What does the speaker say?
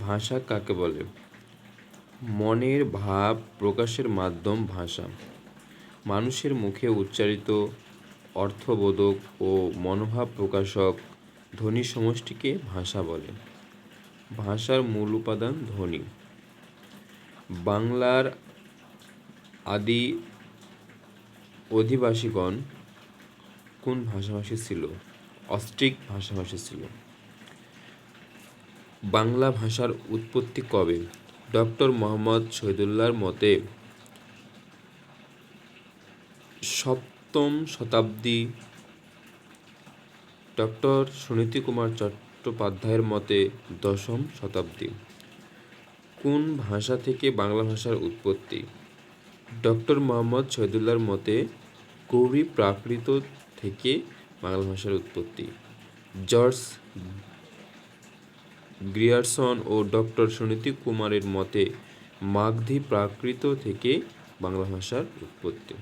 ভাষা কাকে বলে? মনের ভাব প্রকাশের মাধ্যম ভাষা। মানুষের মুখে উচ্চারিত অর্থবোধক ও মনোভাব প্রকাশক ধ্বনি সমষ্টিকে ভাষা বলে। ভাষার মূল উপাদান ধ্বনি। বাংলার আদি অধিবাসীগণ কোন ভাষাভাষী ছিল? অস্ট্রিক ভাষাভাষী ছিল। বাংলা ভাষার উৎপত্তি কবে? ডক্টর মোহাম্মদ শহীদুল্লাহর মতে সপ্তম শতাব্দী ডক্টর সুনীতি কুমার চট্টোপাধ্যায়ের মতে দশম শতাব্দী। কোন ভাষা থেকে বাংলা ভাষার উৎপত্তি? ডক্টর মোহাম্মদ শহীদুল্লাহর মতে গৌরী প্রাকৃত থেকে বাংলা ভাষার উৎপত্তি। জর্জ গ্রিয়ারসন ও ডক্টর সুনীতি কুমারের মতে মাগধী প্রাকৃত থেকে বাংলা ভাষার উৎপত্তি।